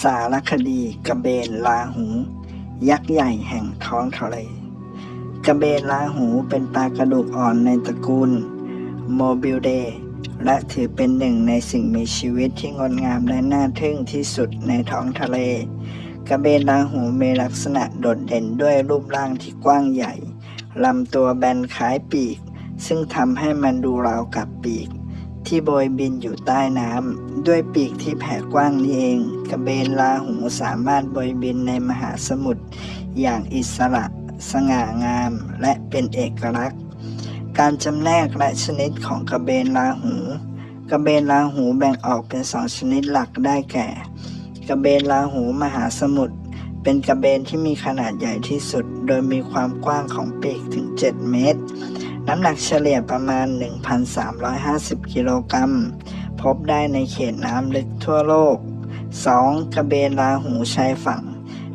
สารคดีกระเบนลาหู ยักษ์ใหญ่แห่งท้องทะเลกระเบนลาหูเป็นปลากระดูกอ่อนในตระกูลโมบิลเดและถือเป็นหนึ่งในสิ่งมีชีวิตที่งดงามและน่าทึ่งที่สุดในท้องทะเล กระเบนลาหูมีลักษณะโดดเด่นด้วยรูปร่างที่กว้างใหญ่ลำตัวแบนคล้ายปีก ซึ่งทำให้มันดูราวกับปีก ที่โบยบินอยู่ใต้น้ำด้วยปีกที่แผ่กว้างนี้เอง กระเบนลาหูสามารถโบยบินในมหาสมุทรอย่างอิสระ สง่างามและเป็นเอกลักษณ์ การจำแนกและชนิดของกระเบนลาหู กระเบนลาหูแบ่งออกเป็นสองชนิดหลักได้แก่ กระเบนลาหูมหาสมุทรเป็นกระเบนที่มีขนาดใหญ่ที่สุด โดยมีความกว้างของปีกถึง 7 เมตร น้ำหนักเฉลี่ยประมาณ 1,350 กิโลกรัม พบได้ในเขตน้ำลึกทั่วโลก 2. กระเบนลาหูชายฝั่ง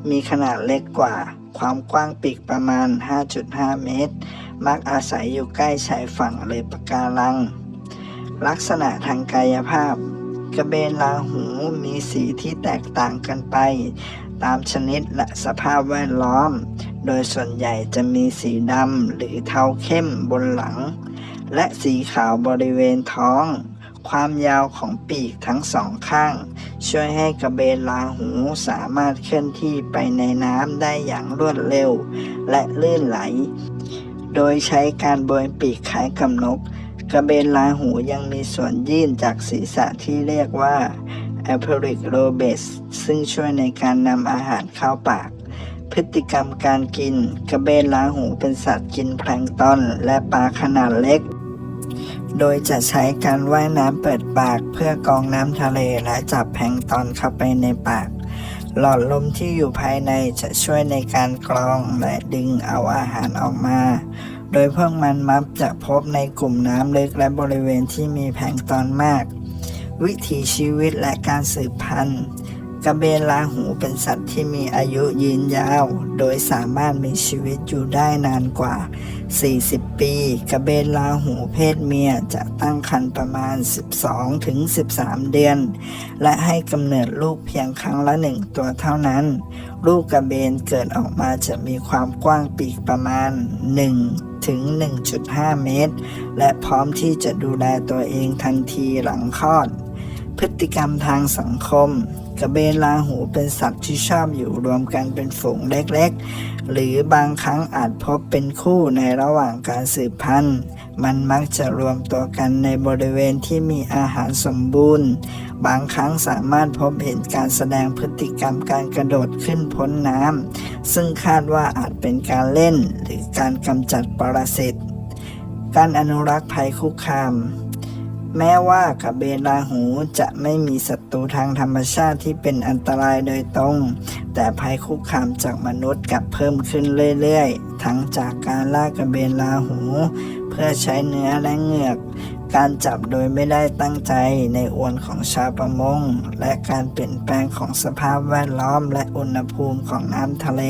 มีขนาดเล็กกว่า ความกว้างปีกประมาณ 5.5 เมตร มักอาศัยอยู่ใกล้ชายฝั่งหรือปะการัง ลักษณะทางกายภาพ กระเบนลาหูมีสีที่แตกต่างกันไป ตามชนิดและสภาพแวดล้อม โดยส่วนใหญ่จะมีสีดำหรือเทาเข้มบนหลัง และสีขาวบริเวณท้อง ความยาวของปีกทั้งสองข้าง ช่วยให้กระเบนลาหูสามารถเคลื่อนที่ไปในน้ำได้อย่างรวดเร็ว และลื่นไหล โดยใช้การโบยปีกคล้ายกับนก กระเบนลาหูยังมีส่วนยื่นจากศีรษะที่เรียกว่า a p e r i c lobes ซึ่งช่วยในการนำอาหารเข้าปาก พฤติกรรมการกิน กระเบนล้าหูเป็นสัตว์กินแพลงตอนและปลาขนาดเล็ก โดยจะใช้การว่ายน้ำเปิดปากเพื่อกองน้ำทะเลและจับแพลงตอนเข้าไปในปาก หลอดลมที่อยู่ภายในจะช่วยในการกรองและดึงเอาอาหารออกมา โดยพวกมันมักจะพบในกลุ่มน้ำลึกและบริเวณที่มีแพลงตอนมาก วิถีชีวิตและการสืบพันธุ์ กระเบนลาหูเป็นสัตว์ที่มีอายุยืนยาว โดยสามารถมีชีวิตอยู่ได้นานกว่า 40 ปี กระเบนลาหูเพศเมียจะตั้งครรภ์ประมาณ 12ถึง13 เดือน และให้กำเนิดลูกเพียงครั้งละหนึ่งตัวเท่านั้น ลูกกระเบนเกิดออกมาจะมีความกว้างปีกประมาณ 1 ถึง 1.5 เมตร และพร้อมที่จะดูแลตัวเองทันทีหลังคลอด พฤติกรรมทางสังคม กระเบนลาหูเป็นสัตว์ที่ชอบอยู่รวมกันเป็นฝูงเล็กๆ หรือบางครั้งอาจพบเป็นคู่ในระหว่างการสืบพันธุ์ มันมักจะรวมตัวกันในบริเวณที่มีอาหารสมบูรณ์ บางครั้งสามารถพบเห็นการแสดงพฤติกรรมการกระโดดขึ้นพ้นน้ำซึ่งคาดว่าอาจเป็นการเล่นหรือการกำจัดปรสิตการอนุรักษ์ภัยคุกคาม แม้ว่ากระเบนลาหูจะไม่มีศัตรูทางธรรมชาติที่เป็นอันตรายโดยตรง แต่ภัยคุกคามจากมนุษย์กลับเพิ่มขึ้นเรื่อยๆ ทั้งจากการล่ากระเบนลาหู เพื่อใช้เนื้อและเหงือก การจับโดยไม่ได้ตั้งใจในอวนของชาวประมง และการเปลี่ยนแปลงของสภาพแวดล้อมและอุณหภูมิของน้ำทะเล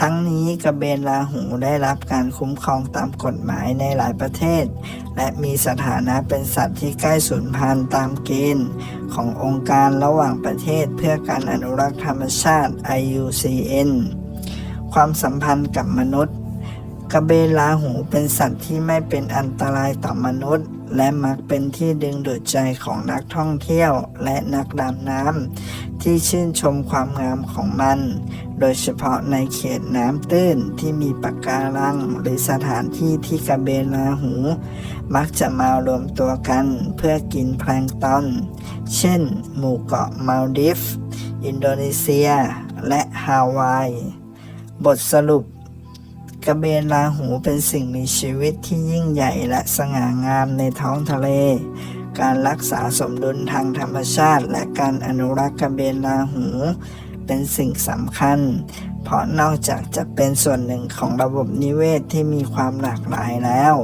ทั้งนี้กระเบนลาหูได้รับการคุ้มครองตามกฎหมายในหลายประเทศ และมีสถานะเป็นสัตว์ที่ใกล้สูญพันธุ์ตามเกณฑ์ขององค์การระหว่างประเทศเพื่อการอนุรักษ์ธรรมชาติ IUCN ความสัมพันธ์กับมนุษย์ กระเบนลาหูเป็นสัตว์ที่ไม่เป็นอันตรายต่อมนุษย์ และมักเป็นที่ดึงดูดใจของนักท่องเที่ยวและนักดำน้ำที่ชื่นชมความงามของมัน โดยเฉพาะในเขตน้ำตื้นที่มีปะการังหรือสถานที่ที่กระเบนลาหู มักจะมารวมตัวกันเพื่อกินแพลงก์ตอน เช่น หมู่เกาะมาลดิฟ อินโดนีเซีย และฮาวาย บทสรุป กระเบนลาหูเป็นสิ่งมีชีวิตที่ยิ่งใหญ่และสง่างามในท้องทะเล การรักษาสมดุลทางธรรมชาติ และการอนุรักษ์กระเบนลาหู เป็นสิ่งสำคัญ เพราะนอกจากจะเป็นส่วนหนึ่งของระบบนิเวศที่มีความหลากหลายแล้ว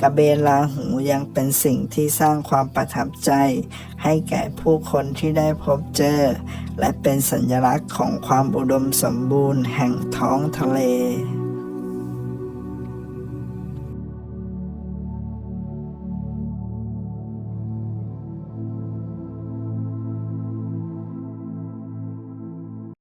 กระเบนลาหูยังเป็นสิ่งที่สร้างความประทับใจ ให้แก่ผู้คนที่ได้พบเจอ และเป็นสัญลักษณ์ของความอุดมสมบูรณ์แห่งท้องทะเล